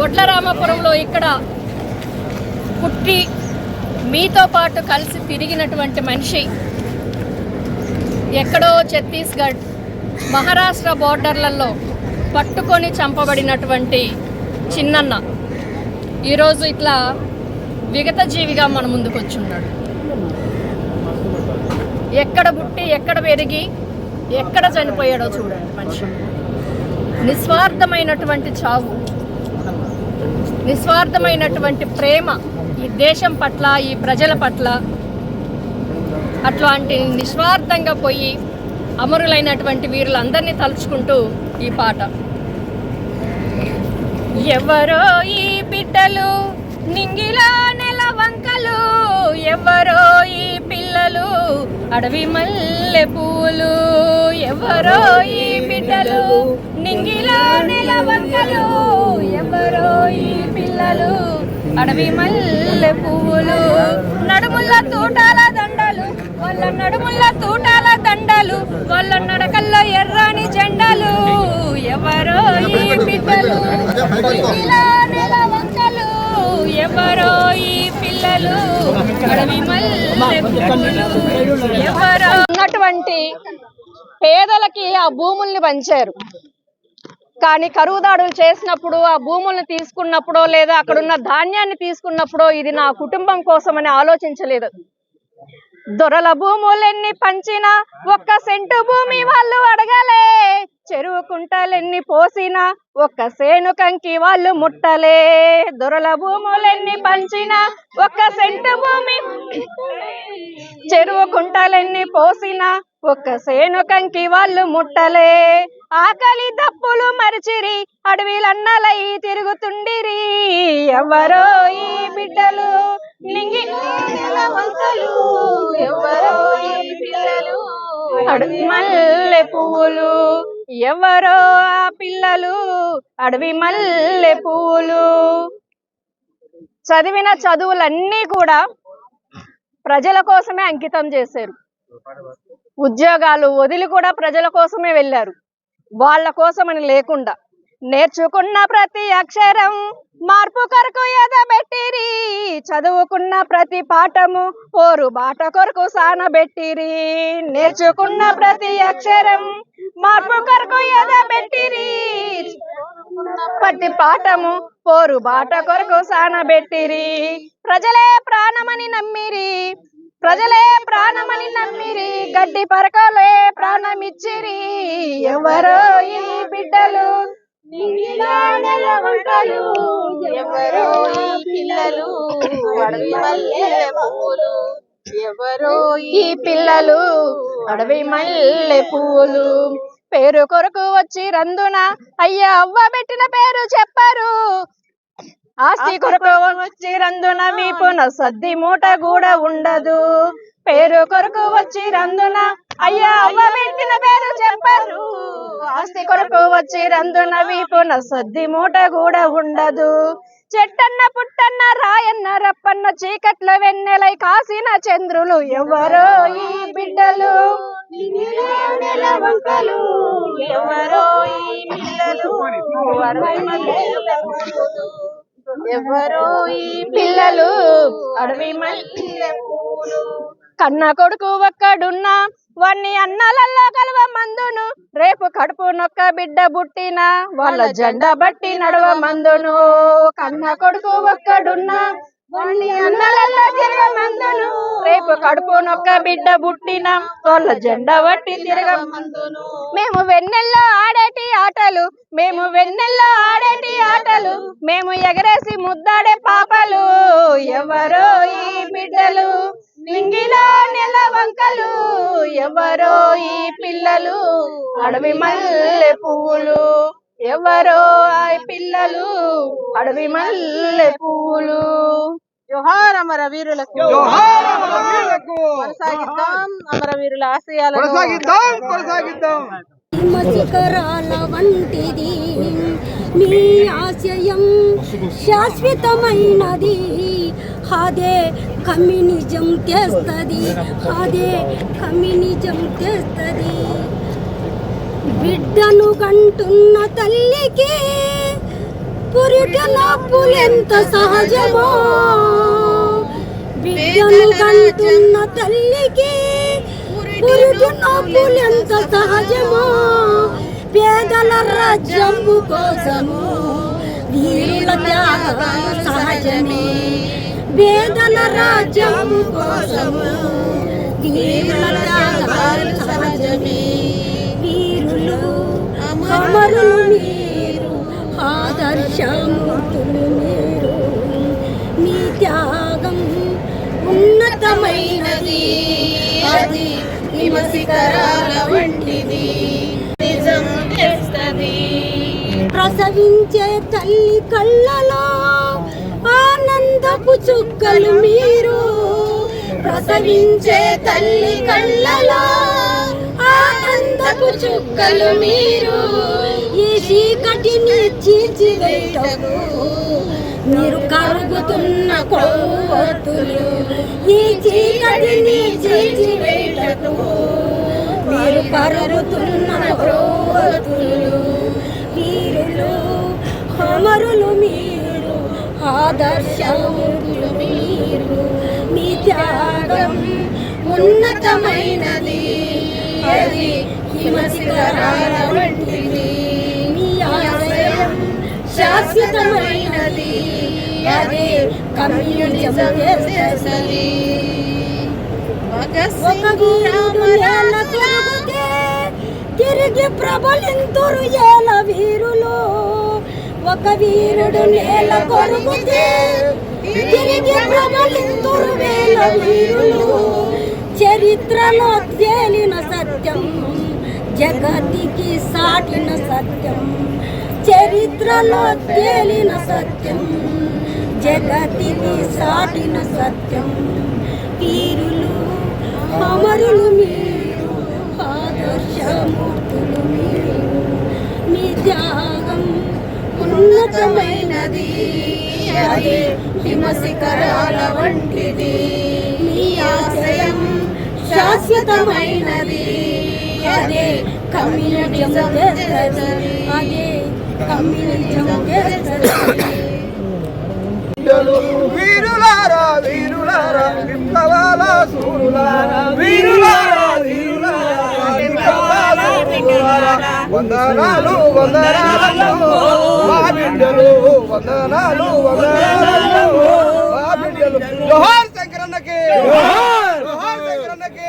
వడ్లరామపురంలో ఇక్కడ పుట్టి మీతో పాటు కలిసి తిరిగినటువంటి మనిషి ఎక్కడో ఛత్తీస్గఢ్ మహారాష్ట్ర బోర్డర్లలో పట్టుకొని చంపబడినటువంటి చిన్నన్న. ఈరోజు ఇట్లా విగత జీవిగా మన ముందుకు వచ్చున్నాడు ఎక్కడ పుట్టి ఎక్కడ పెరిగి ఎక్కడ చనిపోయాడో చూడండి మనిషి. నిస్వార్థమైనటువంటి చావు. నిస్వార్థమైనటువంటి ప్రేమ ఈ దేశం పట్ల ఈ ప్రజల పట్ల అట్లాంటి నిస్వార్థంగా పోయి అమరులైనటువంటి వీరులందరినీ తలుచుకుంటూ ఈ పాట. ఎవరో ఈ బిడ్డలు నింగిలో నెల వంకలు ఎవరో అడవి మల్లె పూలు ఎవరో ఈ బిడ్డలు? నింగిలో నెల ఎవరో ఈ పిల్లలు? అడవి మల్లె పువ్వులు నడుముల తూటాల దండలు వాళ్ళ నడుముల తూటాల దండలు వాళ్ళ నడకల్లో ఎర్రని జెండలు ఎవరో ఈ బిడ్డలు? నింగిలో ఎవరో ఈ పిల్లలు ఎవరో ఉన్నటువంటి పేదలకి ఆ భూముల్ని పంచారు. కానీ కరువు దాడులు చేసినప్పుడు ఆ భూములను తీసుకున్నప్పుడో లేదా అక్కడున్న ధాన్యాన్ని తీసుకున్నప్పుడో ఇది నా కుటుంబం కోసమని ఆలోచించలేదు. దొరల భూములెన్ని పంచినా ఒక్క సెంటు భూమి వాళ్ళు అడగలే. చెరువు కుంటలెన్ని పోసినా ఒక్క సేను కంకి వాళ్ళు ముట్టలే. దొరల భూములెన్ని పంచినా ఒక్క సెంటు భూమి చెరువు కుంటలెన్ని పోసినా ఒక్క సేను కంకి వాళ్ళు ముట్టలే. ఆకలి దప్పులు మరిచిరి అడవిలన్నలై తిరుగుతుండిరి. ఎవరో ఈ బిడ్డలు నింగి వంకలు. ఎవరో ఈ బిడ్డలు అడవి మల్లె పువ్వులు. ఎవరో ఆ పిల్లలు అడవి మల్లె పూలు. చదివిన చదువులన్నీ కూడా ప్రజల కోసమే అంకితం చేశారు. ఉద్యోగాలు వదిలి కూడా ప్రజల కోసమే వెళ్ళారు. వాళ్ళ కోసమని లేకుండా నేర్చుకున్న ప్రతి అక్షరం మార్పు కొరకు ఎదబెట్టిరి. చదువుకున్న ప్రతి పాఠము పోరు బాట కొరకు సానబెట్టిరి. నేర్చుకున్న ప్రతి అక్షరం మార్పు కొరకు ఎదబెట్టిరి పట్టి పాఠము పోరు బాట కొరకు సానబెట్టిరి ప్రజలే ప్రాణమని నమ్మిరి. ప్రజలే ప్రాణమని నమ్మిరి. గడ్డి పరకలే ప్రాణమిచ్చిరి. ఎవరో ఈ బిడ్డలు ఎవరో ఈ పిల్లలు ఎవరో ఈ పిల్లలు అడవి మల్లె పువ్వులు పేరు కొరకు వచ్చి రందున అయ్యా అవ్వ పెట్టిన పేరు చెప్పరు. ఆస్తి కొరకు వచ్చి రందున వీపున సద్ది మూట కూడా ఉండదు. పేరు కొరకు వచ్చి రందున అయ్యా అవ్వ పెట్టిన పేరు చెప్పరు. ఆస్తి కొరకు వచ్చి రందున వీపున సద్ది మూట కూడా ఉండదు. చెట్టన్న పుట్టన్న రాయన్న రప్పన్న చీకట్ల వెన్నెలై కాసిన చంద్రులు ఎవరో ఈ బిడ్డలు? ఎవరో ఈ పిల్లలు? ఎవరో ఈ పిల్లలు? అడవి కన్న కొడుకు ఒక్కడున్నా వాణ్ణి అన్నలల్లో కలవ మందును. రేపు కడుపు నొక్క బిడ్డ బుట్టిన వాళ్ళ జెండా బట్టి నడవ మందును. కన్న కొడుకు ఒక్కడున్నా రేపు కడుపు నొక్క బిడ్డ పుట్టిన తోళ్ళ జెండా వట్టి తిరగ మేము వెన్నెల్లో ఆడేటి ఆటలు మేము వెన్నెల్లో ఆడేటి ఆటలు మేము ఎగరేసి ముద్దాడే పాపలు. ఎవరో ఈ బిడ్డలు నింగిలో నెల వంకలు. ఎవరో ఈ పిల్లలు అడవి మల్లె పువ్వులు. ఎవరో ఆ పిల్లలు అడవి మల్లె పువ్వులు జోహార్ అమర వీరులకు అమరవీరులకు! కొనసాగిద్దాం అమరవీరుల ఆశయాలను. కొనసాగిద్దాం వంటిది. నీ ఆశయం శాశ్వతమైనది. అదే కమ్యూనిజం తెస్తుంది. అదే కమ్యూనిజం తెస్తుంది. బిడ్డను కంటున్న తల్లికి పురిట నొప్పులెంత సహజమో? బిడ్డను కంటున్న తల్లికి పురిట నొప్పులెంత సహజమో? పేదల రాజ్యంబు కోసము? వీరుల త్యాగాలు సహజమే. పేదల రాజ్యంబు కోసము? వీరుల త్యాగాలు సహజమే. అమరులు మీరు ఆదర్శమూర్తులు మీరు. మీ త్యాగం ఉన్నతమైనది. అది హిమశిఖరాల వంటిది. నిజం చేస్తుంది. ప్రసవించే తల్లి కళ్ళలో ఆనందపు చుక్కలు మీరు. ప్రసవించే తల్లి కళ్ళలో ఆనందపు చుక్కలు మీరు. ఈ చీకటిని చీల్చివేయటకు మీరు కరుగుతున్న కొవ్వొత్తులు. ఈ చీకటిని చీల్చివేయటకు మీరు కరుగుతున్న కొవ్వొత్తులు. వీరులు అమరులు మీరు ఆదర్శములు మీరు. మీ త్యాగం ఉన్నతమైనది. అది హిమశిఖరాల వంటిది ఆశయం శాశ్వతమైనది అదే కమ్యూనిజం చేస్తుంది తిరిగి ప్రబలింతురు ఏల వీరులు ఒక వీరుడు నేల కొరుగుతే తిరిగి ప్రబలింతురు వేల వీరులు. చరిత్రలో తేలిన సత్యం. జగతికి సాటిన సత్యం చరిత్రలో తేలిన సత్యం జగతికి సాటిన సత్యం. తీరులు అమరులు మీరు ఆదర్శమూర్తులు మీరు. మీ త్యాగం ఉన్నతమైనది అది హిమశిఖరాల వంటిది. మీ ఆశయం శాశ్వతమైనది. అదే కమ్యూనిజం చేస్తుంది అదే కమ్యూనిజం చేస్తుంది వీరులారా వీరులారా విప్లవాల సూరులారా వీరులారా వీరులారా విప్లవాల సూరులారా వందనాలు వందనాలు మా బిడ్డలు వందనాలు వందనాలు మా బిడ్డలు జోహార్ శంకరన్నకి జోహార్ జోహార్ శంకరన్నకి.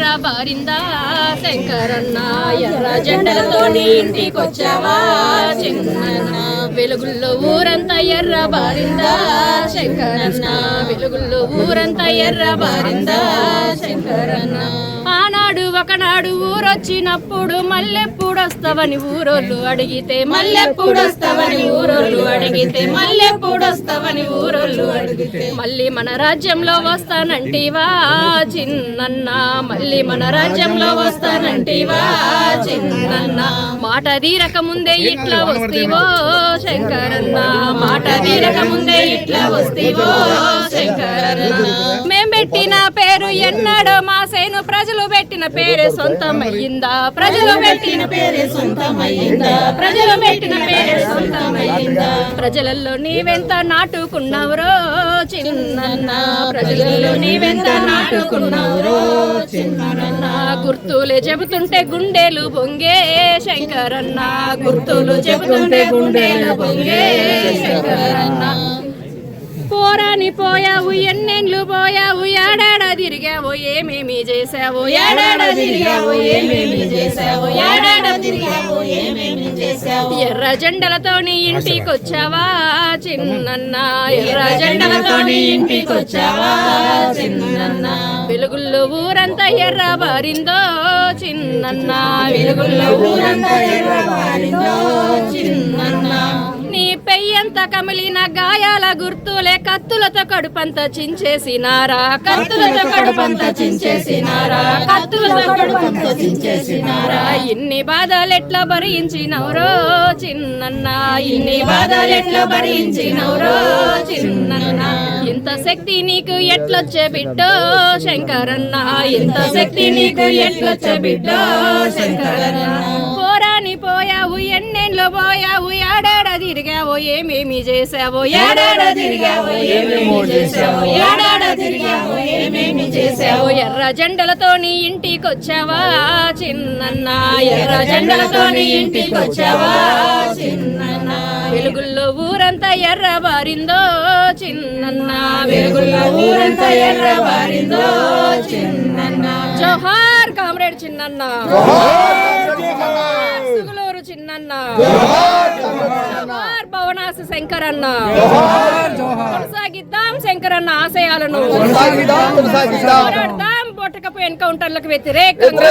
ఎర్ర బారిందా శంకరన్న ఎర్ర జెండలతో నీ ఇంటికొచ్చావా చిన్న వెలుగుల్లో ఊరంతా ఎర్ర బారిందా శంకరన్న వెలుగుల్లో ఊరంతా ఎర్ర బారిందా శంకరన్న. ఆనాడు ఒకనాడు ఊరొచ్చినప్పుడు మళ్ళెప్పుడు వస్తావని ఊరోళ్ళు అడిగితే మళ్ళెప్పుడు వస్తావని ఊరు అడిగితే మళ్ళెప్పుడు వస్తావని ఊరోళ్ళు అడిగితే. మళ్ళీ మన రాజ్యంలో వస్తానంటివా చిన్నన్న. మళ్ళీ మన రాజ్యంలో వస్తానంటివా చిన్నన్న. మాట తీరక ముందే ఇట్లా వస్తీవో శంకరన్న. మాట తీరక ముందే ఇట్లా వస్తీవో శంకరన్న. మేం పెట్టిన పేరు ఎన్నడో మా సేను ప్రజలు పెట్టిన పేరే సొంతమయ్యిందా? ప్రజలు పెట్టిన పేరే సొంతమయ్యిందా? ప్రజలు పెట్టిన పేరే సొంతమయ్యిందా? ప్రజలలో నీవెంత నాటుకున్నావురో చిన్న ప్రజలలో నీవెంత నాటుకున్నావురో చిన్న గుర్తులే చెబుతుంటే గుండెలు పొంగే శంకరన్న? గుర్తులు చెబుతుంటే గుండెలు పొంగే శంకరన్న? పోరాని పోయావు ఎన్నెండ్లు పోయావు ఏడాడ తిరిగావు ఏమేమి చేసావు ఏడాడ తిరిగావు ఏమేమి చేసావు ఏడాడ తిరిగావు ఏమేమి చేసావు ఎర్ర జెండలతోని ఇంటికొచ్చావా చిన్నన్న. ఎర్ర జెండలతోని ఇంటికొచ్చావా చిన్నన్న. వెలుగుల్లో ఊరంతా ఎర్ర బారిందో చిన్నన్న. వెలుగుల్లో ఊరంతా ఎర్ర బారిందో చిన్నన్న. ఎంత కమిలిన గాయాల గుర్తులే కత్తులతో కడుపంత చించేసినారా? కత్తులతో కడుపంత చించేసినారా? కత్తులతో కడుపంత చించేసినారా? ఇన్ని బాధలు ఎట్లా భరించినవరో చిన్నన్న? ఇన్ని బాధలు ఎట్లా భరించినవరో చిన్నన్న? ఇంత శక్తి నీకు ఎట్లొచ్చే బిడ్డో శంకరన్న? ఇంత శక్తి నీకు ఎట్లొచ్చే బిడ్డో శంకరన్న? పోరాని పోయావు ఎన్నెండ్లో పోయావు ఆడే తిరిగావు ఏమేమి చేసావు ఏడాడ తిరిగావు ఏమేమి చేసావు ఏడాడ తిరిగావు ఏమేమి చేసావు ఎర్ర జెండలతోని ఇంటికొచ్చావా చిన్నన్న. ఎర్ర జెండలతోని ఇంటికొచ్చావా చిన్నన్న. వెలుగుల్లో ఊరంతా ఎర్ర బారిందో చిన్నన్న. వెలుగుల్లో ఊరంతా ఎర్ర బారిందో చిన్నన్న. జోహార్ కామ్రేడ్ చిన్నన్న. చిన్నన్న. శంకరన్న. కొనసాగిద్దాం శంకరన్న ఆశయాలను. పోరాడదాం పొట్టకపు ఎన్కౌంటర్లకు వ్యతిరేకంగా.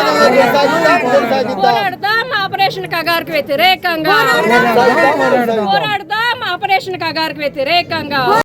పోరాడదాం ఆపరేషన్ కగార్కు వ్యతిరేకంగా. పోరాడదాం ఆపరేషన్ కగార్కు వ్యతిరేకంగా.